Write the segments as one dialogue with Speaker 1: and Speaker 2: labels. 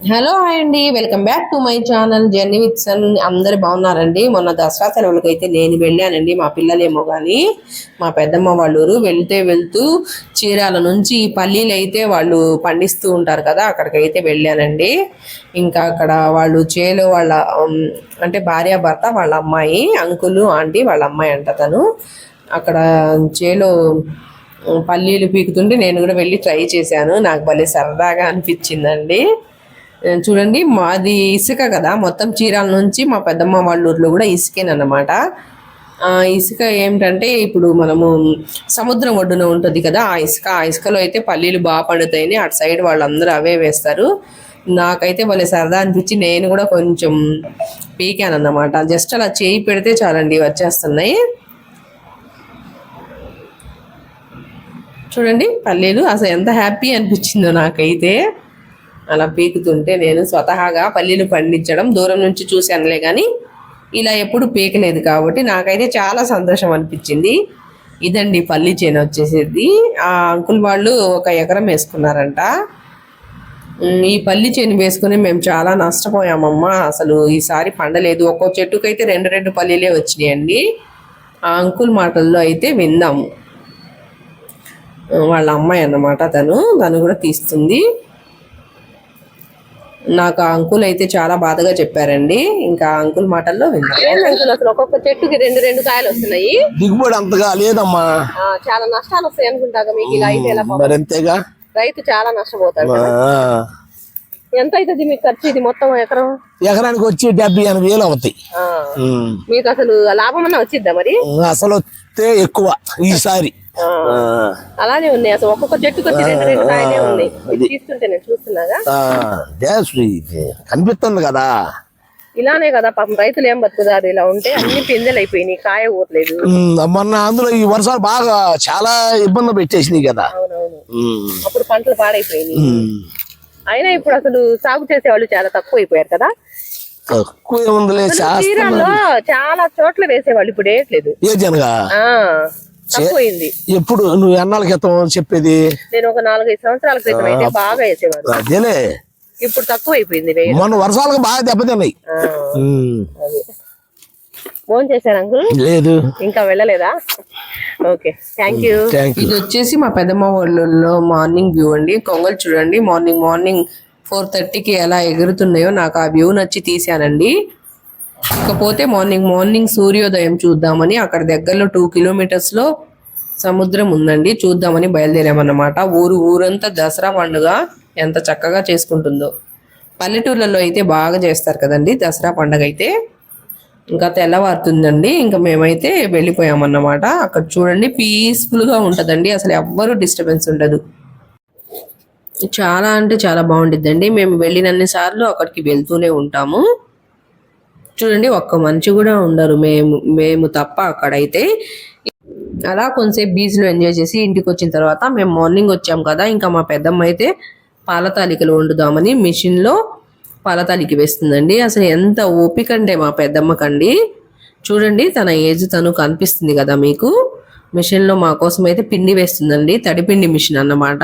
Speaker 1: Hello hi అండి welcome back to my channel journey with son. అందరు బాగున్నారండి? మొన్న దసరా సెలవులకి అయితే నేను వెళ్ళానండి మా పిల్లలేమో కానీ మా పెద్దమ్మ వాళ్ళ ఊరు వెళ్తే వెళ్తూ చీరాల నుంచి పల్లీలు అయితే వాళ్ళు పండిస్తూ ఉంటారు కదా అక్కడికైతే వెళ్ళానండి. ఇంకా అక్కడ వాళ్ళు చేలో వాళ్ళ అంటే భార్య భర్త వాళ్ళ అమ్మాయి అంకులు ఆంటీ వాళ్ళ అమ్మాయి అంట తను. అక్కడ చేలో పల్లీలు పీకుతుంటే నేను కూడా వెళ్ళి ట్రై చేశాను. నాకు భలే సరదాగా అనిపించిందండి. చూడండి మాది ఇసుక కదా మొత్తం చీరాల నుంచి మా పెద్దమ్మ వాళ్ళ ఊర్లో కూడా ఇసుకేనమాట ఇసుక ఏమిటంటే ఇప్పుడు మనము సముద్రం ఒడ్డున ఉంటుంది కదా ఆ ఇసుక ఆ ఇసుకలో అయితే పల్లీలు బాగా పండుతాయని అటు సైడ్ వాళ్ళందరూ అవే వేస్తారు. నాకైతే భలే సరదా అనిపించి నేను కూడా కొంచెం పీకాను అన్నమాట జస్ట్ అలా చేయి పెడితే చాలండి వచ్చేస్తున్నాయి. చూడండి పల్లీలు అసలు ఎంత హ్యాపీ అనిపించిందో నాకైతే. అలా పీకుతుంటే నేను స్వతహాగా పల్లీలు పండించడం దూరం నుంచి చూశానులే కానీ ఇలా ఎప్పుడు పీకలేదు కాబట్టి నాకైతే చాలా సంతోషం అనిపించింది. ఇదండి పల్లి చేను వచ్చేసేది. ఆ అంకుల్ వాళ్ళు ఒక ఎకరం వేసుకున్నారంట. ఈ పల్లి చేను వేసుకుని మేము చాలా నష్టపోయామమ్మా. అసలు ఈసారి పండలేదు. ఒక్కో చెట్టుకైతే రెండు రెండు పల్లీలే వచ్చినాయండి. ఆ అంకుల్ మాటల్లో అయితే విందాము. వాళ్ళ అమ్మాయి అన్నమాట తను. తను కూడా తీస్తుంది. నాకు ఆ అంకుల్ అయితే చాలా బాధగా చెప్పారండి. ఇంకా అంకుల్ మాటల్లో అంకుల్ అసలు ఒక్కొక్క చెట్టుకి రెండు రెండు కాయలు వస్తున్నాయి.
Speaker 2: దిగుబడి అంతగా లేదమ్మా.
Speaker 1: ఆ, చాలా నష్టాలు వస్తాయి అనుకుంటాగా మీకు ఇలా అయితే ఎలా పాపం?
Speaker 2: మరి అంతేగా?
Speaker 1: రైతు చాలా నష్టపోతాడు
Speaker 2: ఆ,
Speaker 1: ఎంత అవుతుంది మీకు ఖర్చు ఇది మొత్తం ఎకరం?
Speaker 2: ఎకరానికి వచ్చి డెబ్బై ఎనభై వేలు అవుతాయి.
Speaker 1: మీకు అసలు లాభం అన్నా వచ్చిద్దా మరి?
Speaker 2: అసలు వస్తే ఎక్కువ ఈసారి.
Speaker 1: అలానే ఉన్నాయి. అసలు ఒక్కొక్క చెట్టుకి రెండు రెండు కాయలే ఉన్నాయి. ఇది తీస్తుంటే నేను చూస్తున్నాగా?
Speaker 2: కనిపిస్తుంది కదా.
Speaker 1: ఇలానే కదా పాపం రైతులు ఏం బతుకుతారు? ఇలా ఉంటే అన్ని పిందెలు అయిపోయినాయి. కాయ ఊరలేదు.
Speaker 2: మొన్న అందులో ఈ వర్షాలు బాగా చాలా ఇబ్బంది పెట్టేసినాయి కదా.
Speaker 1: అప్పుడు పంటలు పాడైపోయినాయి. అయినా ఇప్పుడు అసలు సాగు చేసే వాళ్ళు చాలా తక్కువ అయిపోయారు కదా
Speaker 2: తక్కువ
Speaker 1: చాలా చోట్ల వేసేవాళ్ళు ఇప్పుడు వేయట్లేదు
Speaker 2: ఏ జనగా?
Speaker 1: ఆ. తక్కువైంది.
Speaker 2: ఎప్పుడు నువ్వు ఎన్నాళ్ళ క్రితం చెప్పేది?
Speaker 1: నేను ఒక నాలుగైదు సంవత్సరాల క్రితం అయితే బాగా వేసేవాడు
Speaker 2: అదేలే.
Speaker 1: ఇప్పుడు తక్కువ అయిపోయింది
Speaker 2: మొన్న వర్షాలకు బాగా దెబ్బతిన్నాయి
Speaker 1: ఫోన్ చేశారు అంకుల్?
Speaker 2: లేదు.
Speaker 1: ఇంకా వెళ్ళలేదా? Okay thank you.
Speaker 2: Thank you.
Speaker 1: ఇది వచ్చేసి మా పెద్దమ్మ ఊళ్ళో మార్నింగ్ వ్యూ అండి. కొంగలు చూడండి మార్నింగ్ మార్నింగ్ ఫోర్ థర్టీకి ఎలా ఎగురుతున్నాయో నాకు ఆ వ్యూ నచ్చి తీసానండి ఇకపోతే మార్నింగ్ మార్నింగ్ సూర్యోదయం చూద్దామని అక్కడ దగ్గరలో టూ కిలోమీటర్స్లో సముద్రం ఉందండి. చూద్దామని బయలుదేరామన్నమాట. ఊరు ఊరంతా దసరా పండుగ ఎంత చక్కగా చేసుకుంటుందో. పల్లెటూర్లలో అయితే బాగా చేస్తారు కదండి దసరా పండుగ అయితే. ఇంకా తెల్లవారుతుందండి. ఇంకా మేమైతే వెళ్ళిపోయామన్నమాట. అక్కడ చూడండి పీస్ఫుల్గా ఉంటుందండి ఉంటదండి. అసలు ఎవ్వరూ డిస్టర్బెన్స్ ఉండదు. చాలా అంటే చాలా బాగుండిద్దండి. మేము వెళ్ళినన్ని సార్లు అక్కడికి వెళ్తూనే ఉంటాము. చూడండి ఒక్క మనిషి కూడా ఉండరు. మేము మేము తప్ప అక్కడైతే అలా కొంతసేపు బీచ్లో ఎంజాయ్ చేసి ఇంటికి వచ్చిన తర్వాత మేము మార్నింగ్ వచ్చాం కదా. ఇంకా మా పెద్దమ్మ అయితే పాల తాలికలు వండుదామని మిషన్లో పాల తాలిక వేస్తుందండి. అసలు ఎంత ఓపిక అంటే మా పెద్దమ్మకండి. చూడండి తన ఏజ్ తను కనిపిస్తుంది కదా మీకు. మిషన్లో మా కోసం అయితే పిండి వేస్తుందండి. తడిపిండి మిషన్ అన్నమాట.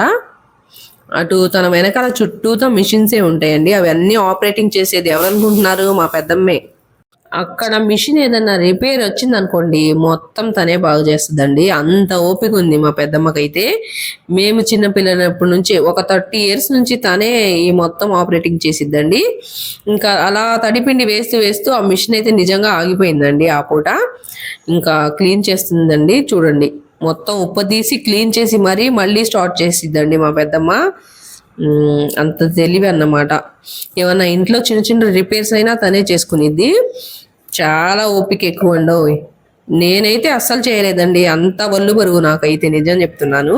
Speaker 1: అటు తన వెనకాల చుట్టూతో మిషన్సే ఉంటాయండి. అవన్నీ ఆపరేటింగ్ చేసేది ఎవరనుకుంటున్నారు మా పెద్దమ్మే. అక్కడ మిషన్ ఏదన్నా రిపేర్ వచ్చింది అనుకోండి మొత్తం తనే బాగు చేస్తుందండి. అంత ఓపిక ఉంది మా పెద్దమ్మకైతే. మేము చిన్న పిల్లలప్పటి నుంచి ఒక థర్టీ ఇయర్స్ నుంచి తనే ఈ మొత్తం ఆపరేటింగ్ చేసిద్దండి. ఇంకా అలా తడిపిండి వేస్తూ వేస్తూ ఆ మిషన్ అయితే నిజంగా ఆగిపోయిందండి ఆ పూట. ఇంకా క్లీన్ చేస్తుందండి చూడండి. మొత్తం ఉప్పదీసి క్లీన్ చేసి మరీ మళ్ళీ స్టార్ట్ చేసిద్దండి మా పెద్దమ్మ. అంత తెలివి అన్నమాట ఏమన్నా ఇంట్లో చిన్న చిన్న రిపేర్స్ అయినా తనే చేసుకునిద్ది. చాలా ఓపిక ఎక్కువ ఉండవు. నేనైతే అస్సలు చేయలేదండి. అంత వల్లు బరువు నాకైతే నిజం చెప్తున్నాను.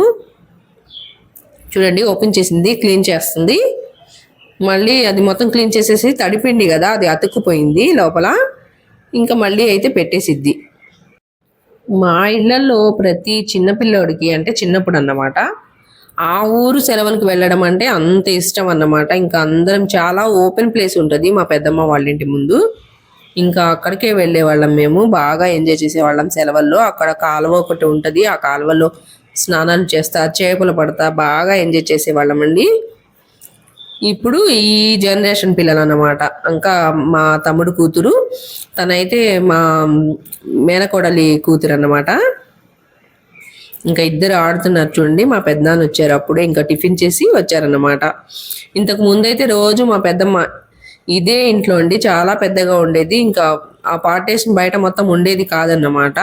Speaker 1: చూడండి ఓపెన్ చేసింది క్లీన్ చేస్తుంది. మళ్ళీ అది మొత్తం క్లీన్ చేసేసి తడిపిండి కదా అది అతుక్కుపోయింది లోపల. ఇంకా మళ్ళీ అయితే పెట్టేసిద్ది. మా ఇళ్ళలో ప్రతి చిన్నపిల్లోడికి అంటే చిన్నప్పుడు అన్నమాట. ఆ ఊరు సెలవులకు వెళ్ళడం అంటే అంత ఇష్టం అన్నమాట. ఇంకా అందరం చాలా ఓపెన్ ప్లేస్ ఉంటుంది మా పెద్దమ్మ వాళ్ళ ఇంటి ముందు. ఇంకా అక్కడికే వెళ్ళేవాళ్ళం మేము. బాగా ఎంజాయ్ చేసేవాళ్ళం సెలవుల్లో. అక్కడ కాలువ ఒకటి ఉంటుంది. ఆ కాలువలో స్నానాలు చేస్తా చేపలు పడతా బాగా ఎంజాయ్ చేసేవాళ్ళం అండి. ఇప్పుడు ఈ జనరేషన్ పిల్లలు అన్నమాట ఇంకా మా తమ్ముడు కూతురు తనైతే మా మేనకోడలి కూతురు అన్నమాట ఇంకా ఇద్దరు ఆడుతున్నారు చూడండి. మా పెద్దనాన్న వచ్చారు అప్పుడే. ఇంకా టిఫిన్ చేసి వచ్చారన్నమాట. ఇంతకు ముందైతే రోజు మా పెద్దమ్మ ఇదే ఇంట్లో అండి. చాలా పెద్దగా ఉండేది. ఇంకా ఆ పార్టేషన్ బయట మొత్తం ఉండేది కాదన్నమాట.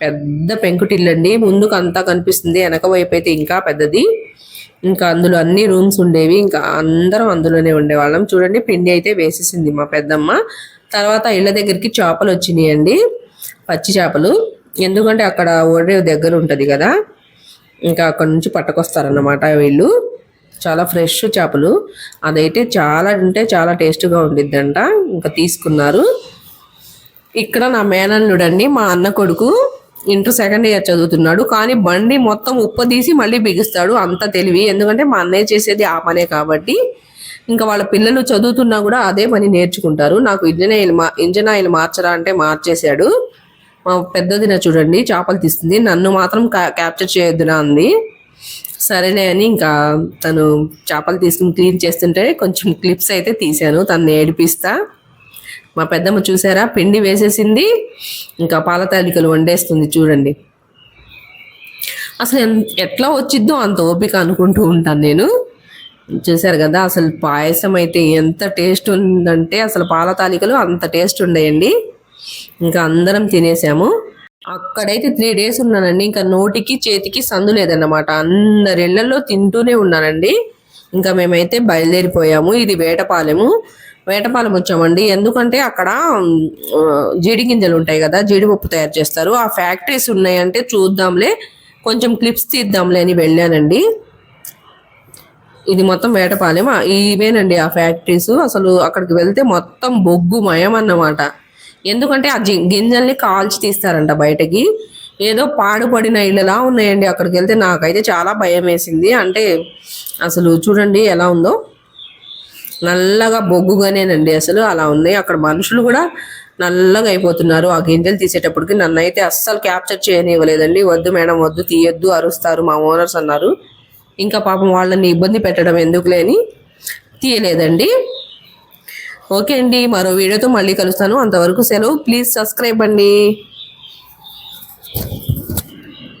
Speaker 1: పెద్ద పెంకుటిల్లండి. ముందుకు అంతా కనిపిస్తుంది. వెనక వైపు అయితే ఇంకా పెద్దది. ఇంకా అందులో అన్ని రూమ్స్ ఉండేవి. ఇంకా అందరం అందులోనే ఉండేవాళ్ళం. చూడండి పిండి అయితే వేసేసింది మా పెద్దమ్మ. తర్వాత ఇళ్ళ దగ్గరికి చేపలు వచ్చినాయండి. పచ్చి చేపలు. ఎందుకంటే అక్కడ ఓడే దగ్గర ఉంటుంది కదా. ఇంకా అక్కడ నుంచి పట్టుకొస్తారన్నమాట వీళ్ళు. చాలా ఫ్రెష్ చేపలు. అదైతే చాలా అంటే చాలా టేస్ట్గా ఉండిద్దంట. ఇంకా తీసుకున్నారు. ఇక్కడ నా మేనల్లుడండి మా అన్న కొడుకు ఇంటర్ సెకండ్ ఇయర్ చదువుతున్నాడు. కానీ బండి మొత్తం ఉప్పదీసి మళ్ళీ బిగిస్తాడు. అంత తెలివి. ఎందుకంటే మా అన్నయ్య చేసేది ఆ పనే కాబట్టి. ఇంకా వాళ్ళ పిల్లలు చదువుతున్నా కూడా అదే పని నేర్చుకుంటారు. నాకు ఇంజన్ ఆయిల్ మా ఇంజన్ ఆయిల్ మార్చరా అంటే మార్చేశాడు. మా పెద్దదిన చూడండి చేపలు తీస్తుంది. నన్ను మాత్రం క్యాప్చర్ చేయొద్దునా అంది. సరేలే అని ఇంకా తను చేపలు తీసుకుని క్లీన్ చేస్తుంటే కొంచెం క్లిప్స్ అయితే తీశాను. తను ఏడిపిస్తా. మా పెద్దమ్మ చూసారా? పిండి వేసేసింది. ఇంకా పాల తాలికలు వండేస్తుంది చూడండి. అసలు ఎట్లా వచ్చిద్దో అంత ఓపిక అనుకుంటూ ఉంటాను నేను. చూసారు కదా అసలు పాయసం అయితే ఎంత టేస్ట్ ఉందంటే అసలు పాల తాలికలు అంత టేస్ట్ ఉండేయండి. ఇంకా అందరం తినేసాము. అక్కడైతే త్రీ డేస్ ఉన్నానండి. ఇంకా నోటికి చేతికి సందు లేదన్నమాట. అందరిళ్ళలో తింటూనే ఉన్నానండి. ఇంకా మేమైతే బయలుదేరిపోయాము. ఇది వేటపాలెము. వేటపాలెం వచ్చామండి. ఎందుకంటే అక్కడ జీడి గింజలు ఉంటాయి కదా జీడిపప్పు తయారు చేస్తారు. ఆ ఫ్యాక్టరీస్ ఉన్నాయంటే చూద్దాంలే. కొంచెం క్లిప్స్ తీద్దాంలే అని వెళ్ళానండి. ఇది మొత్తం వేటపాలెం ఇవేనండి ఆ ఫ్యాక్టరీస్. అసలు అక్కడికి వెళ్తే మొత్తం బొగ్గు మయం అన్నమాట ఎందుకంటే ఆ గింజల్ని కాల్చి తీస్తారంట బయటకి. ఏదో పాడుపడిన ఇళ్ళలా ఉన్నాయండి అక్కడికి వెళ్తే నాకైతే చాలా భయం వేసింది అంటే అసలు చూడండి ఎలా ఉందో. నల్లగా బొగ్గుగానేనండి అసలు అలా ఉన్నాయి అక్కడ మనుషులు కూడా నల్లగా అయిపోతున్నారు. ఆ గింజలు తీసేటప్పటికి నన్ను అయితే అస్సలు క్యాప్చర్ చేయనివ్వలేదండి. వద్దు మేడం వద్దు తీయొద్దు అరుస్తారు మా ఓనర్స్ అన్నారు. ఇంకా పాపం వాళ్ళని ఇబ్బంది పెట్టడం ఎందుకులేని తీయలేదండి. ఓకే అండి మరో వీడియోతో మళ్ళీ కలుస్తాను. అంతవరకు సెలవు. ప్లీజ్ సబ్స్క్రైబ్ అండి.